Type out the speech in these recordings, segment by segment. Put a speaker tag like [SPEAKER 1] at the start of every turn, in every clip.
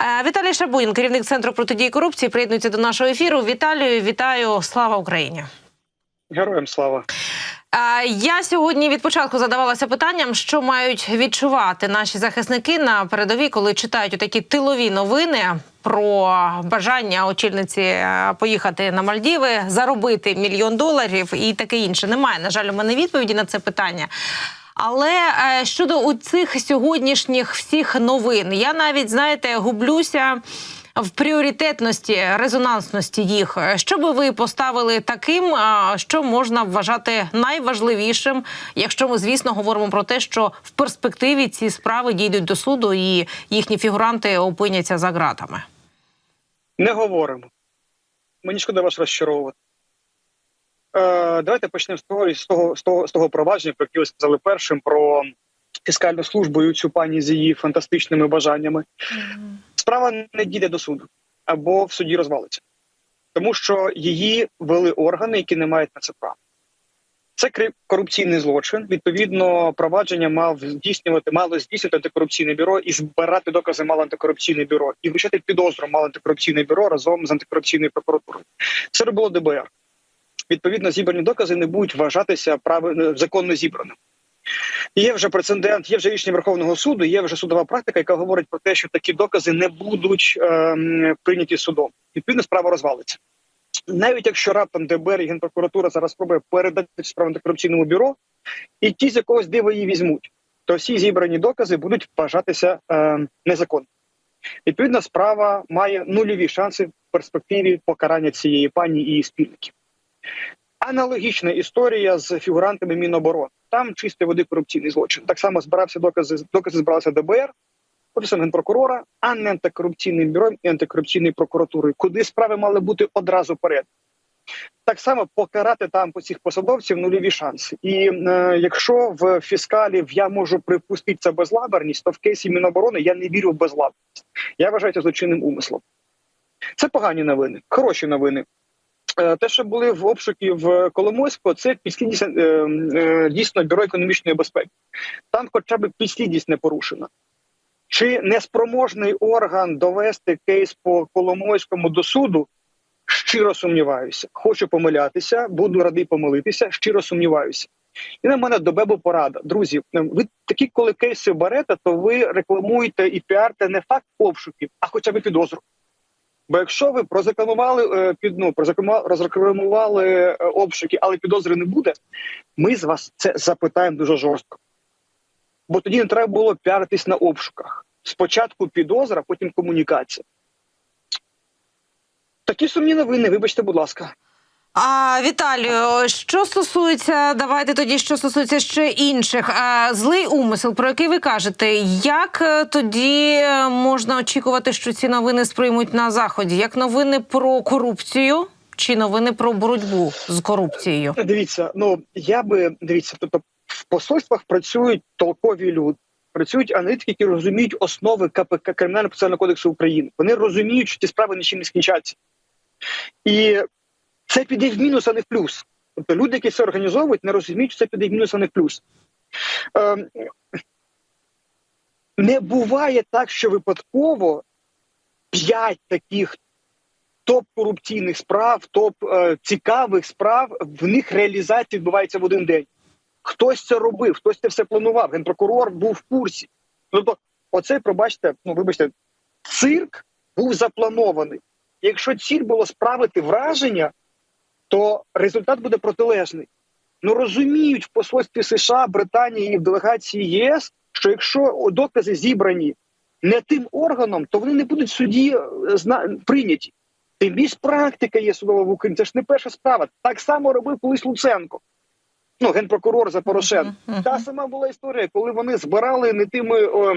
[SPEAKER 1] Е, Віталій Шабунін, керівник центру протидії корупції, приєднується до нашого ефіру. Віталію, вітаю! Слава Україні!
[SPEAKER 2] Героям слава.
[SPEAKER 1] Е, Я сьогодні від початку задавалася питанням, що мають відчувати наші захисники на передовій, коли читають такі тилові новини про бажання очільниці е, поїхати на Мальдіви, заробити мільйон доларів і таке інше. Немає, на жаль, у мене відповіді на це питання. Але е, щодо у цих сьогоднішніх всіх новин, я навіть знаєте гублюся в пріоритетності, резонансності їх. Що би ви поставили таким, що можна вважати найважливішим, якщо ми, звісно, говоримо про те, що в перспективі ці справи дійдуть до суду і їхні фігуранти опиняться за ґратами?
[SPEAKER 2] Не говоримо. Мені шкода вас розчаровувати. Е, давайте почнемо з того, з того, з того, з того провадження, про яке ви сказали першим, про фіскальну службу і цю пані з її фантастичними бажаннями. Справа не дійде до суду або в суді розвалиться, тому що її вели органи, які не мають на це права. Це корупційний злочин. Відповідно, провадження мав здійснювати, мало здійснювати антикорупційне бюро і збирати докази мало антикорупційне бюро і вручати підозру мало антикорупційне бюро разом з антикорупційною прокуратурою. Це робило ДБР. Відповідно, зібрані докази не будуть вважатися прави законно зібраними. Є вже прецедент, є вже рішення Верховного суду, є вже судова практика, яка говорить про те, що такі докази не будуть ем, прийняті судом. Відповідно, справа розвалиться. Навіть якщо раптом ДБР і Генпрокуратура зараз спробує передати справу антикорупційному бюро, і ті з якогось дива її візьмуть, то всі зібрані докази будуть вважатися е, незаконними. Відповідно, справа має нульові шанси в перспективі покарання цієї пані і її спільників. Аналогічна історія з фігурантами Міноборони. Там чистої води корупційний злочин. Так само збирався докази, докази збиралися ДБР, офісом генпрокурора, а не антикорупційним бюро і антикорупційною прокуратурою, куди справи мали бути одразу перед. Так само покарати там по цих посадовців нульові шанси. І е, якщо в фіскалів я можу припустити це безлаберність, то в кейсі Міноборони я не вірю в безлаберність. Я вважаю це злочинним умислом. Це погані новини, хороші новини. Е, Те, що були в обшукі в Коломойську, це підслідність е, е, дійсно бюро економічної безпеки. Там, хоча б підслідність не порушена. Чи неспроможний орган довести кейс по Коломойському до суду? Щиро сумніваюся. Хочу помилятися, буду радий помилитися. Щиро сумніваюся. І на мене до Бебу порада. Друзі, ви такі, коли кейси берете, то ви рекламуєте і піарте не факт обшуків, а хоча б підозру. Бо якщо ви прозакламували е, під ну прозакламували е, обшуки, але підозри не буде, ми з вас це запитаємо дуже жорстко. Бо тоді не треба було піаритись на обшуках. Спочатку підозра, потім комунікація. Такі сумні новини, вибачте, будь ласка.
[SPEAKER 1] А Віталію, що стосується, давайте тоді, що стосується ще інших. Злий умисел, про який ви кажете, як е, тоді е, можна очікувати, що ці новини сприймуть на заході? Як новини про корупцію чи новини про боротьбу з корупцією?
[SPEAKER 2] Дивіться, ну я би дивіться, тобто в посольствах працюють толкові люди, працюють аналітики, які розуміють основи КПК Кримінального процесуального кодексу України. Вони розуміють, що ці справи нічим не скінчаться. І це піде в мінус, а не в плюс. Тобто люди, які це організовують, не розуміють, що це піде в мінус, а не в плюс. Ем, не буває так, що випадково п'ять таких топ-корупційних справ, топ-цікавих справ, в них реалізація відбувається в один день. Хтось це робив, хтось це все планував. Генпрокурор був в курсі. Тобто, оцей, пробачте, ну вибачте, цирк був запланований. Якщо ціль було справити враження, то результат буде протилежний. Ну розуміють в посольстві США, Британії і в делегації ЄС, що якщо докази зібрані не тим органом, то вони не будуть в суді е, зна... прийняті. Тим більш практика є судова в Україні. Це ж не перша справа. Так само робив колись Луценко. Ну, генпрокурор за Порошенко. Та сама була історія, коли вони збирали не тими о,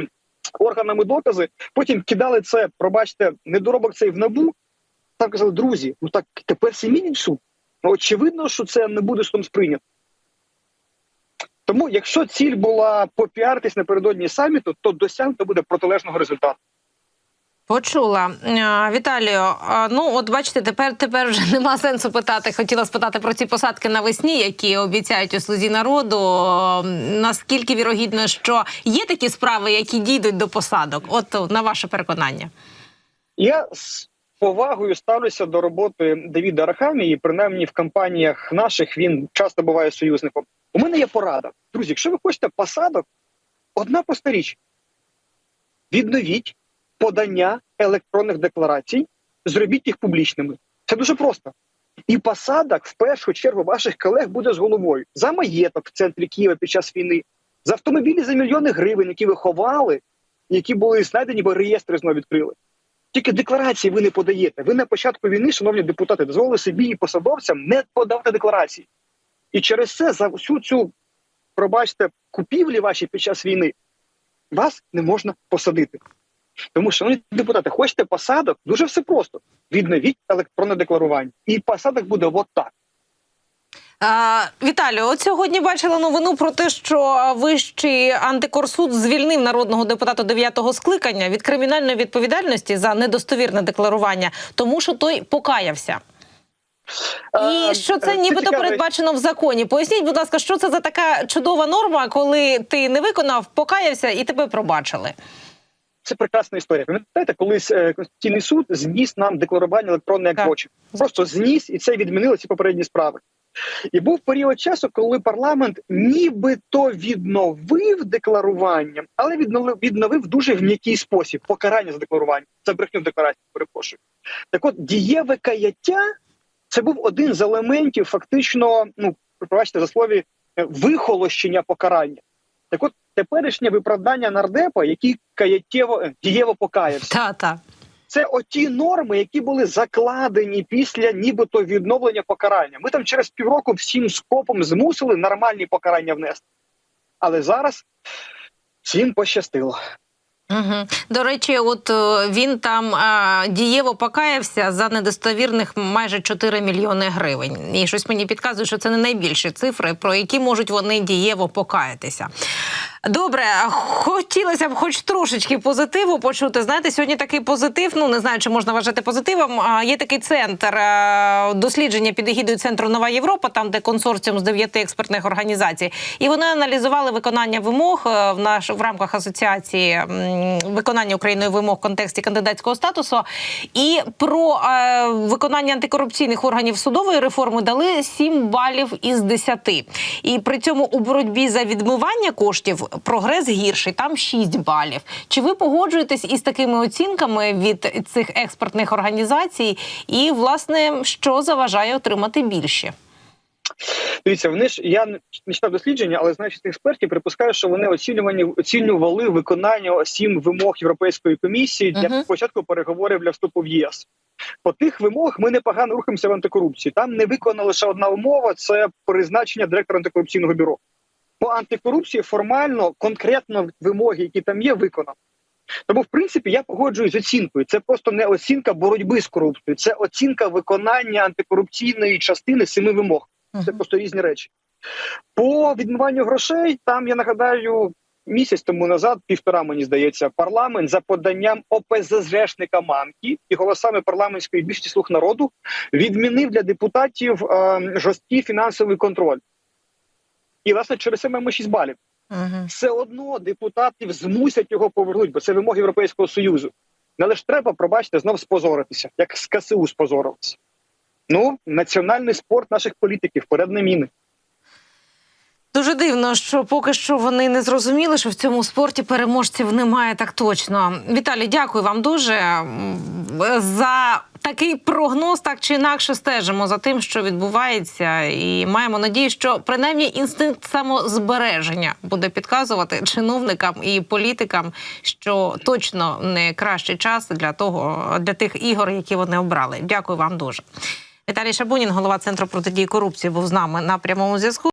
[SPEAKER 2] органами докази, потім кидали це, пробачте, недоробок цей в набу. Там казали, друзі, ну так тепер всі в суд. Ну, очевидно, що це не буде судом сприйнято. Тому, якщо ціль була попіаритись напередодні саміту, то досягнуто буде протилежного результату.
[SPEAKER 1] Почула Віталію. Ну от бачите, тепер тепер вже нема сенсу питати. Хотіла спитати про ці посадки навесні, які обіцяють у слузі народу. Наскільки вірогідно, що є такі справи, які дійдуть до посадок? От на ваше переконання.
[SPEAKER 2] Я повагою ставлюся до роботи Давіда Арахамії, принаймні в кампаніях наших він часто буває союзником. У мене є порада. Друзі, якщо ви хочете посадок, одна проста річ: відновіть подання електронних декларацій, зробіть їх публічними. Це дуже просто. І посадок в першу чергу ваших колег буде з головою за маєток в центрі Києва під час війни, за автомобілі за мільйони гривень, які ви ховали, які були знайдені, бо реєстри знову відкрили. Тільки декларації ви не подаєте. Ви на початку війни, шановні депутати, дозволили собі і посадовцям не подавати декларації. І через це за всю цю, пробачте, купівлі ваші під час війни вас не можна посадити. Тому, шановні депутати, хочете посадок? Дуже все просто. Відновіть електронне декларування. І посадок буде от так.
[SPEAKER 1] А, Віталію, от сьогодні бачила новину про те, що Вищий антикорсуд звільнив народного депутата 9-го скликання від кримінальної відповідальності за недостовірне декларування, тому що той покаявся. І
[SPEAKER 2] Е,
[SPEAKER 1] що це
[SPEAKER 2] е,
[SPEAKER 1] нібито передбачено в законі? Поясніть, будь ласка, що це за така чудова норма, коли ти не виконав, покаявся і тебе пробачили?
[SPEAKER 2] Це прекрасна історія. Пам'ятаєте, колись е, Конституційний суд зніс нам декларування електронне як
[SPEAKER 1] Так.
[SPEAKER 2] Просто зніс, і це відмінило ці попередні справи. І був період часу, коли парламент нібито відновив декларування, але відновив, відновив дуже в м'який спосіб покарання за декларування, за брехню в декларації. Перепрошую. Так, от дієве каяття це був один з елементів, фактично, ну пробачте за слові, вихолощення покарання. Так, от теперішнє виправдання нардепа, який каяттєво е, дієво покаявся,
[SPEAKER 1] Та-та.
[SPEAKER 2] Це оті норми, які були закладені після нібито відновлення покарання. Ми там через півроку всім скопом змусили нормальні покарання внести. Але зараз всім пощастило.
[SPEAKER 1] Угу. До речі, от е, він там е, дієво покаявся за недостовірних майже 4 мільйони гривень. І щось мені підказує, що це не найбільші цифри, про які можуть вони дієво покаятися. Добре, хотілося б хоч трошечки позитиву почути. Знаєте, сьогодні такий позитив. Ну не знаю, чи можна вважати позитивом. А є такий центр е, дослідження під егідою центру Нова Європа, там де консорціум з дев'яти експертних організацій, і вони аналізували виконання вимог в наш в рамках асоціації виконання Україною вимог в контексті кандидатського статусу. І про е, виконання антикорупційних органів судової реформи дали 7 балів із 10. І при цьому у боротьбі за відмивання коштів прогрес гірший, там 6 балів. Чи ви погоджуєтесь із такими оцінками від цих експертних організацій? І власне що заважає отримати більше?
[SPEAKER 2] Дивіться, вони ж я не читав дослідження, але знаючи цих експертів, припускаю, що вони оцінювані оцінювали виконання сім вимог Європейської комісії для
[SPEAKER 1] Мгм.
[SPEAKER 2] початку переговорів для вступу в ЄС. По тих вимогах ми непогано рухаємося в антикорупції. Там не виконана лише одна умова: це призначення директора антикорупційного бюро. По антикорупції формально конкретно вимоги, які там є, виконано. Тому, в принципі, я погоджуюсь з оцінкою. Це просто не оцінка боротьби з корупцією, це оцінка виконання антикорупційної частини семи вимог. Це просто різні речі. По відмиванню грошей, там я нагадаю, місяць тому назад, півтора мені здається, парламент за поданням ОПЗЖшника Мамки і голосами парламентської більшості слуг народу відмінив для депутатів е, жорсткий фінансовий контроль. І власне через це маємо 6 балів.
[SPEAKER 1] Угу.
[SPEAKER 2] Все одно депутатів змусять його повернути, бо це вимоги Європейського союзу. Не лише треба, пробачте, знов спозоритися, як з КСУ спозорилися. Ну, національний спорт наших політиків, вперед на міни.
[SPEAKER 1] Дуже дивно, що поки що вони не зрозуміли, що в цьому спорті переможців немає так точно. Віталій, дякую вам дуже за такий прогноз. Так чи інакше стежимо за тим, що відбувається, і маємо надію, що принаймні інстинкт самозбереження буде підказувати чиновникам і політикам, що точно не кращий час для того для тих ігор, які вони обрали. Дякую вам дуже. Віталій Шабунін, голова центру протидії корупції, був з нами на прямому зв'язку.